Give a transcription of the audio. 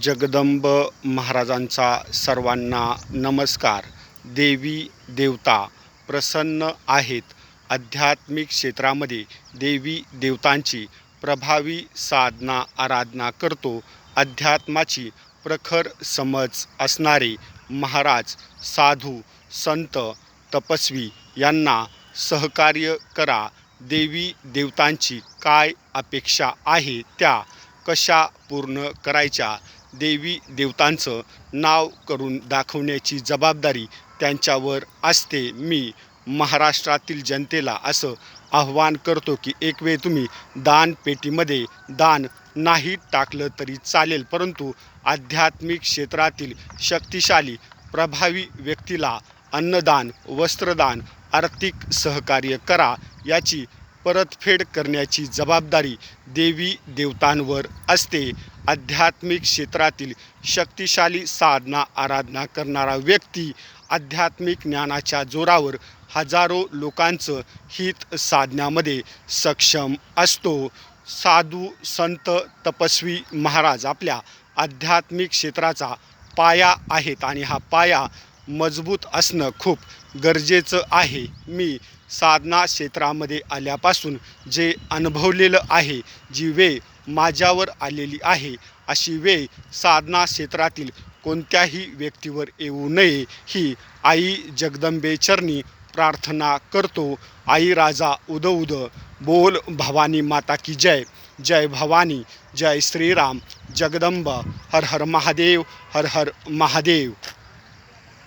जगदंब महाराजांचा सर्वांना नमस्कार. देवी देवता प्रसन्न आहेत. आध्यात्मिक क्षेत्रामध्ये देवी देवतांची प्रभावी साधना आराधना करतो. अध्यात्माची प्रखर समज असणारे महाराज साधू संत तपस्वी यांना सहकार्य करा. देवी देवतांची काय अपेक्षा आहे त्या कशा पूर्ण करायच्या? देवी देवतांचं नाव करून दाखवण्याची जबाबदारी त्यांच्यावर असते. मी महाराष्ट्रातील जनतेला असं आव्हान करतो की एक वेळ तुम्ही दानपेटीमध्ये दान नाही टाकलं तरी चालेल परंतु आध्यात्मिक क्षेत्रातील शक्तिशाली प्रभावी व्यक्तीला अन्नदान वस्त्रदान आर्थिक सहकार्य करा याची परतफेड करण्याची जबाबदारी देवी देवतांवर असते. आध्यात्मिक क्षेत्रातील शक्तिशाली साधना आराधना करणारा व्यक्ती आध्यात्मिक ज्ञानाच्या जोरावर हजारो लोकांचं हित साधण्यामध्ये सक्षम असतो. साधू संत तपस्वी महाराज आपल्या आध्यात्मिक क्षेत्राचा पाया आहेत आणि हा पाया मजबूत असणं खूप गरजेचं आहे. मी साधना क्षेत्रामध्ये आल्यापासून जे अनुभवलेलं आहे जी वेळ माझ्यावर आलेली आहे अशी वेळ साधना क्षेत्रातील कोणत्याही व्यक्तीवर येऊ नये ही आई जगदंबेचरणी प्रार्थना करतो. आई राजा उद उद बोल भवानी माता की जय. जय भवानी जय श्रीराम जगदंब हर हर महादेव हर हर महादेव.